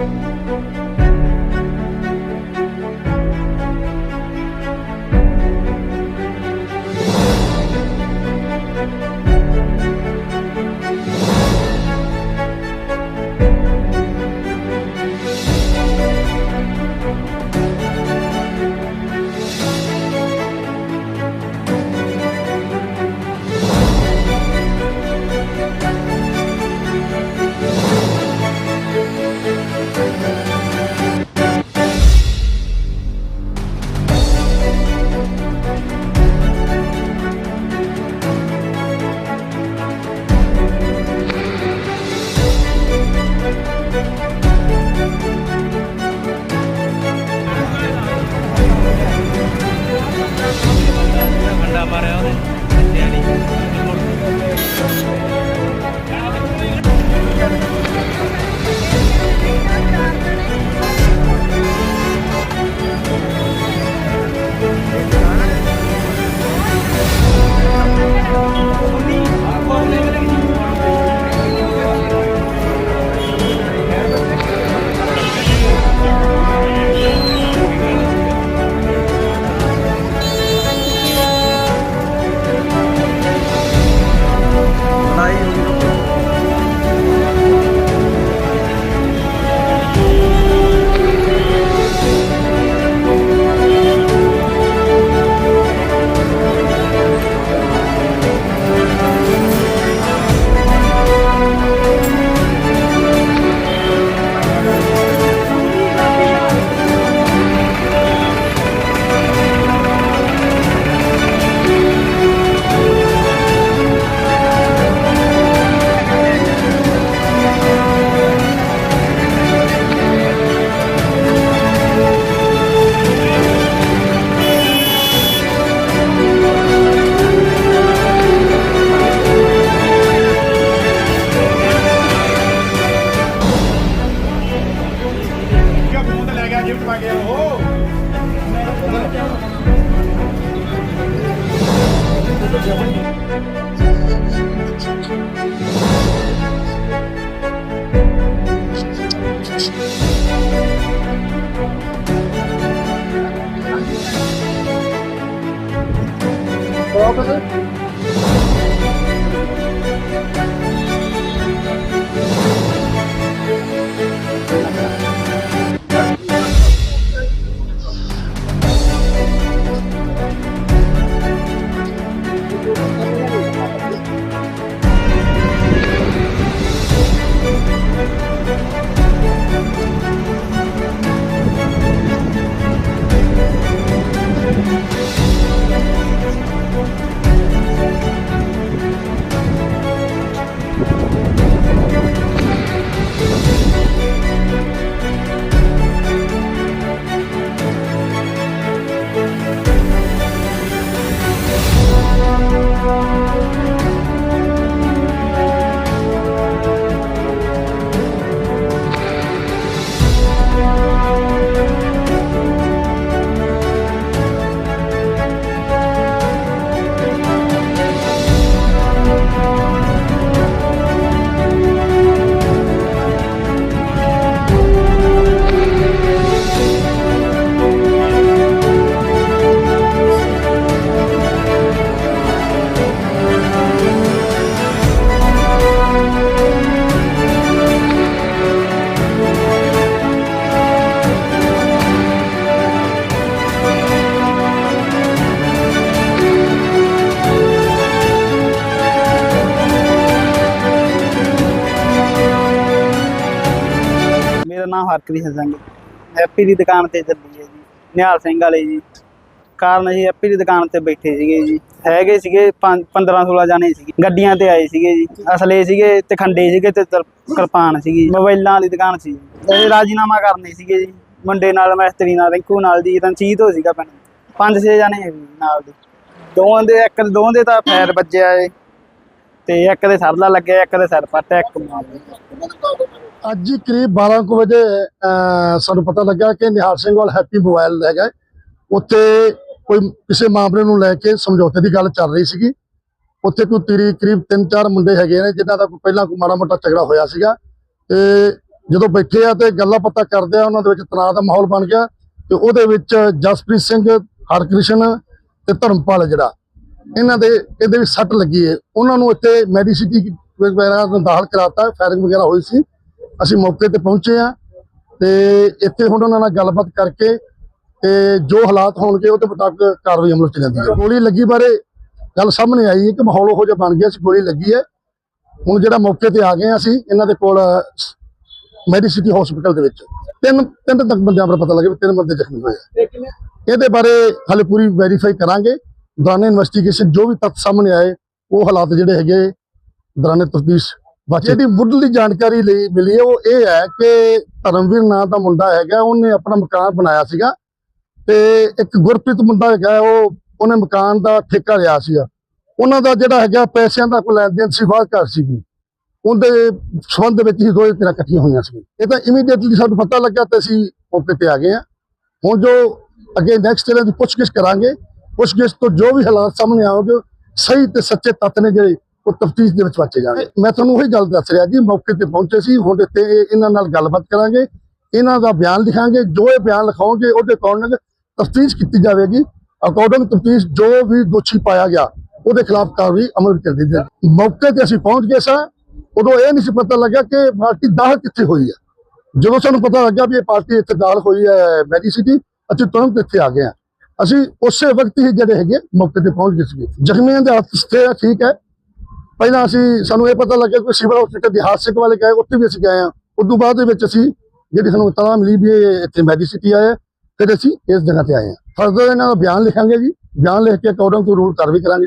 Música ਮੂੰਹ ਤੇ ਲੈ ਗਿਆ ਗਿਫਟ ਹਰਕ੍ਰਿਸ਼ਨ ਸਿੰਘ ਹੈਪੀ ਦੀ ਦੁਕਾਨ ਤੇ ਚੱਲੀ ਹੈ ਜੀ, ਨਿਹਾਲ ਸਿੰਘ ਵਾਲੇ ਜੀ। ਕਾਰਨ ਅਸੀਂ ਹੈਪੀ ਦੀ ਦੁਕਾਨ ਤੇ ਬੈਠੇ ਸੀਗੇ ਜੀ। ਹੈਗੇ ਸੀਗੇ 15 16 ਜਾਣੇ ਸੀਗੇ। ਗੱਡੀਆਂ ਤੇ ਆਏ ਸੀਗੇ ਜੀ। ਅਸਲੇ ਸੀਗੇ ਤੇ ਖੰਡੇ ਸੀਗੇ ਤੇ ਕਿਰਪਾਨ ਸੀਗੀ ਮੋਬਾਈਲਾਂ ਵਾਲੀ ਦੁਕਾਨ ਸੀ ਤੇ ਰਾਜੀਨਾਮਾ ਕਰਨੇ ਸੀਗੇ ਜੀ। ਮੁੰਡੇ ਨਾਲ, ਮਿਸਤਰੀ ਨਾਲ, ਰਿੰਕੂ ਨਾਲ ਜੀ, ਰਣਜੀਤ ਹੋ ਸੀਗਾ ਪਿੰਡ ਪੰਜ, ਛੇ ਜਾਣੇ ਹੈਗੇ ਨਾਲ ਦੇ। ਦੋਵਾਂ ਦੇ, ਇੱਕ ਦੋਵਾਂ ਦੇ ਤਾਂ ਫੈਰ ਵੱਜਿਆ ਏ। ਤੇ ਇੱਕ ਦੇ ਸਰਲਾ ਲੱਗਿਆ, ਇੱਕ ਦੇ ਸਿਰ ਪੱਟ, ਇੱਕ ਮਾਰ ਅੱਜ ਕਰੀਬ 12 ਕੁ ਵਜੇ ਅਹ, ਸਾਨੂੰ ਪਤਾ ਲੱਗਾ ਕਿ ਨਿਹਾਲ ਸਿੰਘ ਵਾਲ ਹੈਪੀ ਮੋਬਾਈਲ ਲੈ ਗਏ ਉੱਥੇ ਕੋਈ ਕਿਸੇ ਮਾਮਲੇ ਨੂੰ ਲੈ ਕੇ ਸਮਝੌਤੇ ਦੀ ਗੱਲ ਚੱਲ ਰਹੀ ਸੀਗੀ। ਉੱਥੇ ਕੋਈ ਤੀਰੀ ਕਰੀਬ 3-4 ਮੁੰਡੇ ਹੈਗੇ ਨੇ ਜਿਨ੍ਹਾਂ ਦਾ ਕੋਈ ਪਹਿਲਾਂ ਕੋਈ ਮਾੜਾ ਮੋਟਾ ਝਗੜਾ ਹੋਇਆ ਸੀਗਾ। ਤੇ ਜਦੋਂ ਬੈਠੇ ਆ ਤੇ ਗੱਲਾਂ ਪਤਾ ਕਰਦੇ ਆ ਉਹਨਾਂ ਦੇ ਵਿੱਚ ਤਣਾਅ ਦਾ ਮਾਹੌਲ ਬਣ ਗਿਆ। ਤੇ ਉਹਦੇ ਵਿੱਚ ਜਸਪ੍ਰੀਤ ਸਿੰਘ ਹਰਕ੍ਰਿਸ਼ਨ ਤੇ ਧਰਮਪਾਲ ਜਿਹੜਾ ਇਹਨਾਂ ਦੇ ਇਹਦੇ ਵਿੱਚ ਸੱਟ ਲੱਗੀ ਹੈ। ਉਹਨਾਂ ਨੂੰ ਇੱਥੇ ਮੈਡੀਸਿਟੀ ਵਗੈਰਾ ਨੂੰ ਦਾਖਲ ਕਰਾਤਾ ਫਾਇਰਿੰਗ ਵਗੈਰਾ ਹੋਈ ਸੀ। ਅਸੀਂ ਮੌਕੇ ਤੇ ਪਹੁੰਚੇ ਆ ਤੇ ਇੱਥੇ ਹੁਣ ਉਹਨਾਂ ਨਾਲ ਗੱਲਬਾਤ ਕਰਕੇ ਤੇ ਜੋ ਹਾਲਾਤ ਹੋਣਗੇ ਉਹਦੇ ਮੁਤਾਬਕ ਕਾਰਵਾਈ ਅਮਲ ਚ ਲੈਂਦੀ ਹੈ ਗੋਲੀ ਲੱਗੀ ਬਾਰੇ ਗੱਲ ਸਾਹਮਣੇ ਆਈ ਹੈ ਕਿ ਮਾਹੌਲ ਉਹੋ ਜਿਹਾ ਬਣ ਗਿਆ ਸੀ, ਗੋਲੀ ਲੱਗੀ ਹੈ। ਹੁਣ ਜਿਹੜਾ ਮੌਕੇ ਤੇ ਆ ਗਏ ਹਾਂ ਅਸੀਂ, ਇਹਨਾਂ ਦੇ ਕੋਲ ਮੈਡੀਸਿਟੀ ਹਸਪੀਟਲ ਦੇ ਵਿੱਚ। ਤਿੰਨ ਤਿੰਨ ਤੱਕ ਬੰਦਿਆਂ ਬਾਰੇ ਪਤਾ ਲੱਗਿਆ ਵੀ ਤਿੰਨ ਬੰਦੇ ਜ਼ਖਮੀ ਹੋਏ ਆ। ਇਹਦੇ ਬਾਰੇ ਹਾਲੇ ਪੂਰੀ ਵੈਰੀਫਾਈ ਕਰਾਂਗੇ। ਦੌਰਾਨ ਇਨਵੈਸਟੀਗੇਸ਼ਨ ਜੋ ਵੀ ਤੱਥ ਸਾਹਮਣੇ ਆਏ, ਉਹ ਹਾਲਾਤ ਜਿਹੜੇ ਹੈਗੇ, ਦੌਰਾਨ ਤਫਤੀਸ਼ ਜਿਹੜੀ ਮੁੱਢਲੀ ਜਾਣਕਾਰੀ ਲਈ ਮਿਲੀ ਹੈ ਉਹ ਇਹ ਹੈ ਕਿ ਧਰਮਵੀਰ ਨਾਂ ਦਾ ਮੁੰਡਾ ਹੈਗਾ ਉਹਨੇ ਆਪਣਾ ਮਕਾਨ ਬਣਾਇਆ ਸੀਗਾ ਤੇ ਇੱਕ ਗੁਰਪ੍ਰੀਤ ਮੁੰਡਾ ਹੈਗਾ ਉਹ ਉਹਨੇ ਮਕਾਨ ਦਾ ਠੇਕਾ ਲਿਆ ਸੀਗਾ। ਉਹਨਾਂ ਦਾ ਜਿਹੜਾ ਹੈਗਾ ਪੈਸਿਆਂ ਦਾ ਕੋਈ ਲੈਣ ਦੇਣ ਸੀ ਬਾਹਰ ਘਰ ਸੀਗੀ। ਉਹਦੇ ਸੰਬੰਧ ਵਿੱਚ ਹੀ ਦੋਏ ਤਰ੍ਹਾਂ ਇਕੱਠੀਆਂ ਹੋਈਆਂ ਸੀ। ਇਹ ਤਾਂ ਇਮੀਡੀਏਟਲੀ ਸਾਨੂੰ ਪਤਾ ਲੱਗਾ ਤੇ ਅਸੀਂ ਮੌਕੇ ਤੇ ਆ ਗਏ ਆ ਹੁਣ ਜੋ ਅੱਗੇ ਨੈਕਸਟ ਇਹਨਾਂ ਦੀ ਪੁੱਛਗਿੱਛ ਕਰਾਂਗੇ ਪੁੱਛਗਿੱਛ ਤੋਂ ਜੋ ਵੀ ਹਾਲਾਤ ਸਾਹਮਣੇ ਆਉਣਗੇ ਸਹੀ ਤੇ ਸੱਚੇ ਤੱਤ ਨੇ ਜਿਹੜੇ ਉਹ ਤਫਤੀਸ਼ ਦੇ ਵਿੱਚ ਵਾਚੇ ਜਾਣਗੇ। ਮੈਂ ਤੁਹਾਨੂੰ ਉਹੀ ਗੱਲ ਦੱਸ ਰਿਹਾ ਜੀ, ਮੌਕੇ ਤੇ ਪਹੁੰਚੇ ਸੀ, ਹੁਣ ਇੱਥੇ ਇਹਨਾਂ ਨਾਲ ਗੱਲਬਾਤ ਕਰਾਂਗੇ। ਇਹਨਾਂ ਦਾ ਬਿਆਨ ਲਿਖਾਂਗੇ, ਜੋ ਇਹ ਬਿਆਨ ਲਿਖਾਉਣਗੇ, ਉਹਦੇ ਅਕੋਰਡਿੰਗ ਤਫਤੀਸ਼ ਕੀਤੀ ਜਾਵੇਗੀ। ਅਕੋਰਡਿੰਗ ਤਫਤੀਸ਼ ਜੋ ਵੀ ਦੋਸ਼ੀ ਪਾਇਆ ਗਿਆ, ਉਹਦੇ ਖਿਲਾਫ ਕਾਰਵਾਈ ਅਮਲ ਵਿੱਚ ਚੱਲਦੀ ਹੈ। ਮੌਕੇ ਤੇ ਅਸੀਂ ਪਹੁੰਚ ਗਏ ਸਾਂ। ਉਦੋਂ ਇਹ ਨਹੀਂ ਸੀ ਪਤਾ ਲੱਗਾ ਕਿ ਪਾਰਟੀ ਦਾਖਲ ਕਿੱਥੇ ਹੋਈ ਹੈ। ਜਦੋਂ ਸਾਨੂੰ ਪਤਾ ਲੱਗਾ ਵੀ ਇਹ ਪਾਰਟੀ ਇੱਥੇ ਦਾਖਲ ਹੋਈ ਹੈ ਮੈਡੀਸਿਟੀ ਅਸੀਂ ਤੁਰੰਤ ਇੱਥੇ ਆ ਗਏ ਹਾਂ। ਅਸੀਂ ਉਸੇ ਵਕਤ ਹੀ ਜਿਹੜੇ ਹੈਗੇ ਮੌਕੇ ਤੇ ਪਹੁੰਚ ਗਏ ਸੀਗੇ। ਜ਼ਖਮੀਆਂ ਦੇ ਹੱਥ ਸਥਿਰ ਠੀਕ ਹੈ। ਪਹਿਲਾਂ ਅਸੀਂ, ਸਾਨੂੰ ਇਹ ਪਤਾ ਲੱਗਿਆ ਕਿ ਸਿਵਲ ਹਸਪੀਟਲ ਦੇ ਹਾਦਸੇ ਵਾਲੇ ਗਏ, ਉੱਥੇ ਵੀ ਅਸੀਂ ਗਏ ਹਾਂ। ਉਸ ਤੋਂ ਬਾਅਦ ਦੇ ਵਿੱਚ ਅਸੀਂ ਜਿਹੜੀ ਸਾਨੂੰ ਤਲਾ ਮਿਲੀ ਵੀ ਇਹ ਇੱਥੇ ਮੈਡੀਸਿਟੀ ਆਇਆ ਫਿਰ ਅਸੀਂ ਇਸ ਜਗ੍ਹਾ ਤੇ ਆਏ ਹਾਂ। ਫਰਦਰ ਇਹਨਾਂ ਦਾ ਬਿਆਨ ਲਿਖਾਂਗੇ ਜੀ। ਬਿਆਨ ਲਿਖ ਕੇ ਅਕੋਰਡਿੰਗ ਟੂ ਰੂਲ ਕਾਰਵਾਈ ਕਰਾਂਗੇ।